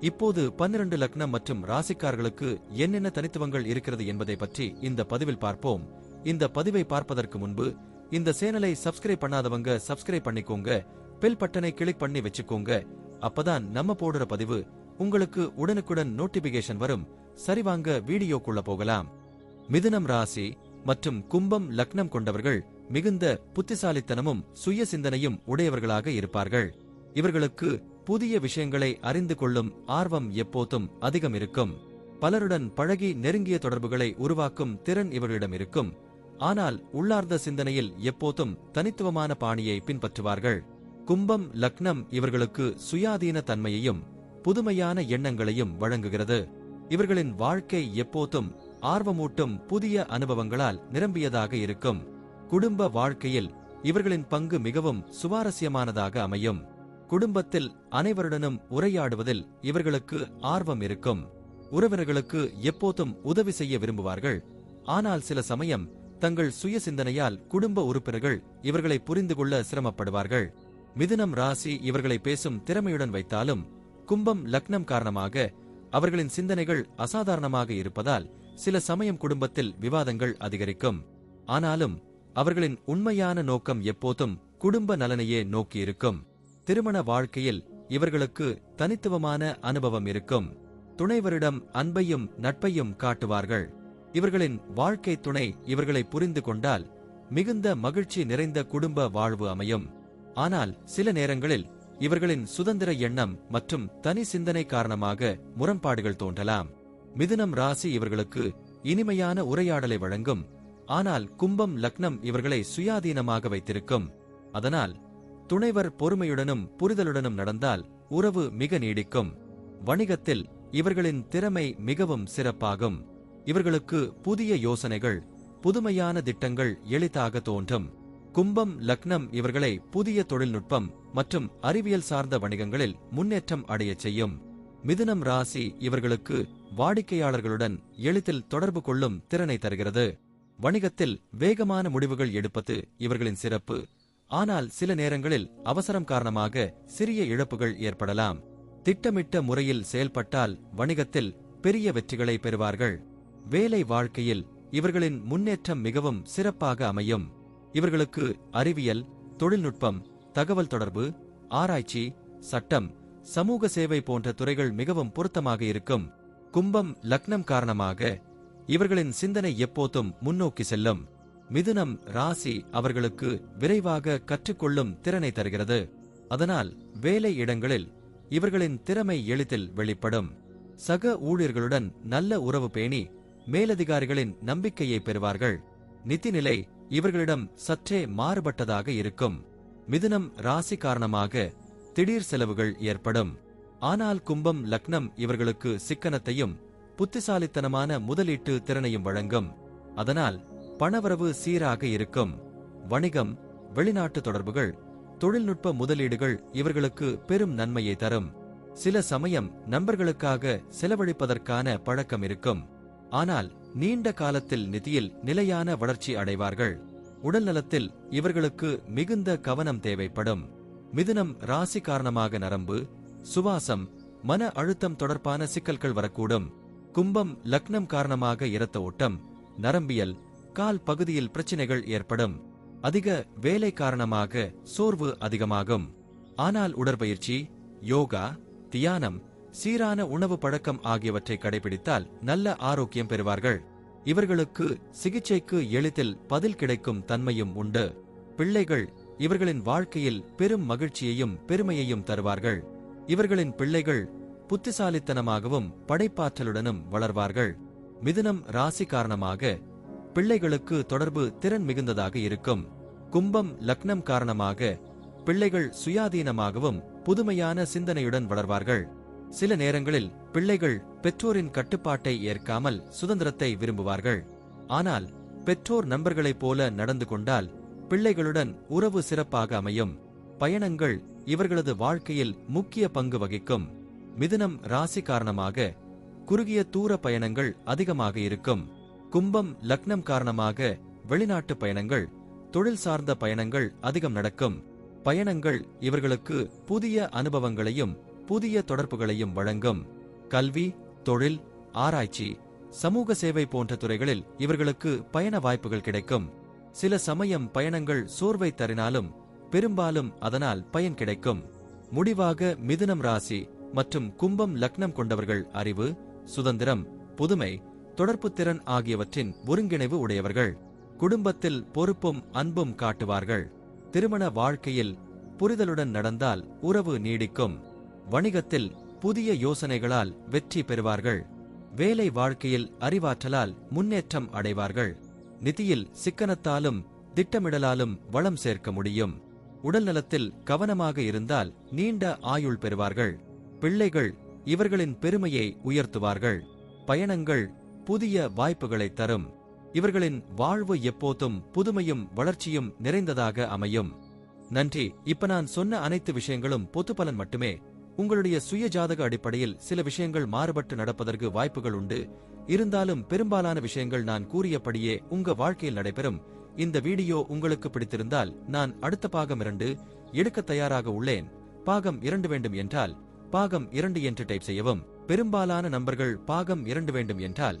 இப்போது பன்னிரண்டு லக்னம் மற்றும் ராசிக்காரர்களுக்கு என்னென்ன தனித்துவங்கள் இருக்கிறது என்பதை பற்றி இந்த பதிவில் பார்ப்போம். இந்த பதிவை பார்ப்பதற்கு முன்பு இந்த சேனலை சப்ஸ்கிரைப் பண்ணாதவங்க சப்ஸ்கிரைப் பண்ணிக்கோங்க பெல் பட்டனை கிளிக் பண்ணி வச்சுக்கோங்க. அப்பதான் நம்ம போடுற பதிவு உங்களுக்கு உடனுக்குடன் நோட்டிபிகேஷன் வரும். சரிவாங்க வீடியோக்குள்ள போகலாம். மிதுனம் ராசி மற்றும் கும்பம் லக்னம் கொண்டவர்கள் மிகுந்த புத்திசாலித்தனமும் சுய சிந்தனையும் உடையவர்களாக இருப்பார்கள். இவர்களுக்கு புதிய விஷயங்களை அறிந்து கொள்ளும் ஆர்வம் எப்போதும் அதிகம் இருக்கும் பலருடன் பழகி நெருங்கிய தொடர்புகளை உருவாக்கும் திறன் இவர்களிடம் இருக்கும். ஆனால் உள்ளார்ந்த சிந்தனையில் எப்போதும் தனித்துவமான பாணியை பின்பற்றுவார்கள். கும்பம் லக்னம் இவர்களுக்கு சுயாதீன தன்மையையும் புதுமையான எண்ணங்களையும் வழங்குகிறது. இவர்களின் வாழ்க்கை எப்போதும் ஆர்வமூட்டும் புதிய அனுபவங்களால் நிரம்பியதாக இருக்கும். குடும்ப வாழ்க்கையில் இவர்களின் பங்கு மிகவும் சுவாரஸ்யமானதாக அமையும். குடும்பத்தில் அனைவருடனும் உரையாடுவதில் இவர்களுக்கு ஆர்வம் இருக்கும். உறவினர்களுக்கு எப்போதும் உதவி செய்ய விரும்புவார்கள். ஆனால் சில சமயம் தங்கள் சுய சிந்தனையால் குடும்ப உறுப்பினர்கள் இவர்களை புரிந்து கொள்ள சிரமப்படுவார்கள். மிதுனம் ராசி இவர்களை பேசும் திறமையுடன் வைத்தாலும் கும்பம் லக்னம் காரணமாக அவர்களின் சிந்தனைகள் அசாதாரணமாக இருப்பதால் சில சமயம் குடும்பத்தில் விவாதங்கள் அதிகரிக்கும். ஆனாலும் அவர்களின் உண்மையான நோக்கம் எப்போதும் குடும்ப நலனையே நோக்கியிருக்கும். திருமண வாழ்க்கையில் இவர்களுக்கு தனித்துவமான அனுபவம் இருக்கும். துணைவரிடம் அன்பையும் நட்பையும் காட்டுவார்கள். இவர்களின் வாழ்க்கை துணை இவர்களை புரிந்து கொண்டால் மிகுந்த மகிழ்ச்சி நிறைந்த குடும்ப வாழ்வு அமையும். ஆனால் சில நேரங்களில் இவர்களின் சுதந்திர எண்ணம் மற்றும் தனி சிந்தனை காரணமாக முரண்பாடுகள் தோன்றலாம். மிதுனம் ராசி இவர்களுக்கு இனிமையான உரையாடலை வழங்கும். ஆனால் கும்பம் லக்னம் இவர்களை சுயாதீனமாக வைத்திருக்கும். அதனால் துணைவர் பொறுமையுடனும் புரிதலுடனும் நடந்தால் உறவு மிக நீடிக்கும். வணிகத்தில் இவர்களின் திறமை மிகவும் சிறப்பாகும். இவர்களுக்கு புதிய யோசனைகள் புதுமையான திட்டங்கள் எளிதாக தோன்றும். கும்பம் லக்னம் இவர்களை புதிய தொழில்நுட்பம் மற்றும் அறிவியல் சார்ந்த வணிகங்களில் முன்னேற்றம் அடையச் செய்யும். மிதுனம் ராசி இவர்களுக்கு வாடிக்கையாளர்களுடன் எளிதில் தொடர்பு கொள்ளும் திறனை தருகிறது. வணிகத்தில் வேகமான முடிவுகள் எடுப்பது இவர்களின் சிறப்பு. ஆனால் சில நேரங்களில் அவசரம் காரணமாக சிறிய இழப்புகள் ஏற்படலாம். திட்டமிட்ட முறையில் செயல்பட்டால் வணிகத்தில் பெரிய வெற்றிகளை பெறுவார்கள். வேலை வாழ்க்கையில் இவர்களின் முன்னேற்றம் மிகவும் சிறப்பாக அமையும். இவர்களுக்கு அறிவியல் தொழில்நுட்பம் தகவல் தொடர்பு ஆராய்ச்சி சட்டம் சமூக சேவை போன்ற துறைகள் மிகவும் பொருத்தமாக இருக்கும். கும்பம் லக்னம் காரணமாக இவர்களின் சிந்தனை எப்போதும் முன்னோக்கி செல்லும். மிதுனம் ராசி அவர்களுக்கு விரைவாக கற்றுக்கொள்ளும் திறனை தருகிறது. அதனால் வேலை இடங்களில் இவர்களின் திறமை எளிதில் வெளிப்படும். சக ஊழியர்களுடன் நல்ல உறவு பேணி மேலதிகாரிகளின் நம்பிக்கையை பெறுவார்கள். நிதிநிலை இவர்களிடம் சற்றே மாறுபட்டதாக இருக்கும். மிதுனம் ராசி காரணமாக திடீர் செலவுகள் ஏற்படும். ஆனால் கும்பம் லக்னம் இவர்களுக்கு சிக்கனத்தையும் புத்திசாலித்தனமான முதலீட்டு திறனையும் வழங்கும். அதனால் பணவரவு சீராக இருக்கும். வணிகம் வெளிநாட்டு தொடர்புகள் தொழில்நுட்ப முதலீடுகள் இவர்களுக்கு பெரும் நன்மையை தரும். சில சமயம் நண்பர்களுக்காக செலவழிப்பதற்கான பழக்கம் இருக்கும். ஆனால் நீண்ட காலத்தில் நிதியில் நிலையான வளர்ச்சி அடைவார்கள். உடல் நலத்தில் இவர்களுக்கு மிகுந்த கவனம் தேவைப்படும். மிதுனம் ராசி காரணமாக நரம்பு சுவாசம் மன அழுத்தம் தொடர்பான சிக்கல்கள் வரக்கூடும். கும்பம் லக்னம் காரணமாக இரத்த ஓட்டம் நரம்பியல் கால் பகுதியில் பிரச்சினைகள் ஏற்படும். அதிக வேலை காரணமாக சோர்வு அதிகமாகும். ஆனால் உடற்பயிற்சி யோகா தியானம் சீரான உணவு பழக்கம் ஆகியவற்றை கடைபிடித்தால் நல்ல ஆரோக்கியம் பெறுவார்கள். இவர்களுக்கு சிகிச்சைக்கு எளிதில் பதில் கிடைக்கும் தன்மையும் உண்டு. பிள்ளைகள் இவர்களின் வாழ்க்கையில் பெரும் மகிழ்ச்சியையும் பெருமையையும் தருவார்கள். இவர்களின் பிள்ளைகள் புத்திசாலித்தனமாகவும் படைப்பாற்றலுடனும் வளர்வார்கள். மிதுனம் ராசி காரணமாக பிள்ளைகளுக்கு தொடர்பு திறன் மிகுந்ததாக இருக்கும். கும்பம் லக்னம் காரணமாக பிள்ளைகள் சுயாதீனமாகவும் புதுமையான சிந்தனையுடன் வளர்வார்கள். சில நேரங்களில் பிள்ளைகள் பெற்றோரின் கட்டுப்பாட்டை ஏற்காமல் சுதந்திரத்தை விரும்புவார்கள். ஆனால் பெற்றோர் நண்பர்களைப் போல நடந்து கொண்டால் பிள்ளைகளுடன் உறவு சிறப்பாக அமையும். பயணங்கள் இவர்களது வாழ்க்கையில் முக்கிய பங்கு வகிக்கும். மிதுனம் ராசி காரணமாக குறுகிய தூர பயணங்கள் அதிகமாக இருக்கும். கும்பம் லக்னம் காரணமாக வெளிநாட்டு பயணங்கள் தொழில் சார்ந்த பயணங்கள் அதிகம் நடக்கும். பயணங்கள் இவர்களுக்கு புதிய அனுபவங்களையும் புதிய தொடர்புகளையும் வழங்கும். கல்வி தொழில் ஆராய்ச்சி சமூக சேவை போன்ற துறைகளில் இவர்களுக்கு பயண வாய்ப்புகள் கிடைக்கும். சில சமயம் பயணங்கள் சோர்வை தரினாலும் பெரும்பாலும் அதனால் பயன் கிடைக்கும். முடிவாக மிதுனம் ராசி மற்றும் கும்பம் லக்னம் கொண்டவர்கள் அறிவு சுதந்திரம் புதுமை தொடர்பு திறன் ஆகியவற்றின் ஒருங்கிணைவு உடையவர்கள். குடும்பத்தில் பொறுப்பும் அன்பும் காட்டுவார்கள். திருமண வாழ்க்கையில் புரிதலுடன் நடந்தால் உறவு நீடிக்கும். வணிகத்தில் புதிய யோசனைகளால் வெற்றி பெறுவார்கள். வேலை வாழ்க்கையில் அறிவாற்றலால் முன்னேற்றம் அடைவார்கள். நிதியில் சிக்கனத்தாலும் திட்டமிடலாலும் வளம் சேர்க்க முடியும். உடல் நலத்தில் கவனமாக இருந்தால் நீண்ட ஆயுள் பெறுவார்கள். பிள்ளைகள் இவர்களின் பெருமையை உயர்த்துவார்கள். பயணங்கள் புதிய வாய்ப்புகளை தரும். இவர்களின் வாழ்வு எப்போதும் புதுமையும் வளர்ச்சியும் நிறைந்ததாக அமையும். நன்றி. இப்ப நான் சொன்ன அனைத்து விஷயங்களும் பொதுப்பலன் மட்டுமே. உங்களுடைய சுய ஜாதக அடிப்படையில் சில விஷயங்கள் மாறுபட்டு நடப்பதற்கு வாய்ப்புகள் உண்டு. இருந்தாலும் பெரும்பாலான விஷயங்கள் நான் கூறியபடியே உங்க வாழ்க்கையில் நடைபெறும். இந்த வீடியோ உங்களுக்கு பிடித்திருந்தால் நான் அடுத்த பாகம் இரண்டு எடுக்க தயாராக உள்ளேன். பாகம் இரண்டு வேண்டும் என்றால் பாகம் இரண்டு என்று டைப் செய்யவும். பெரும்பாலான நம்பர்கள் பாகம் இரண்டு வேண்டும் என்றால்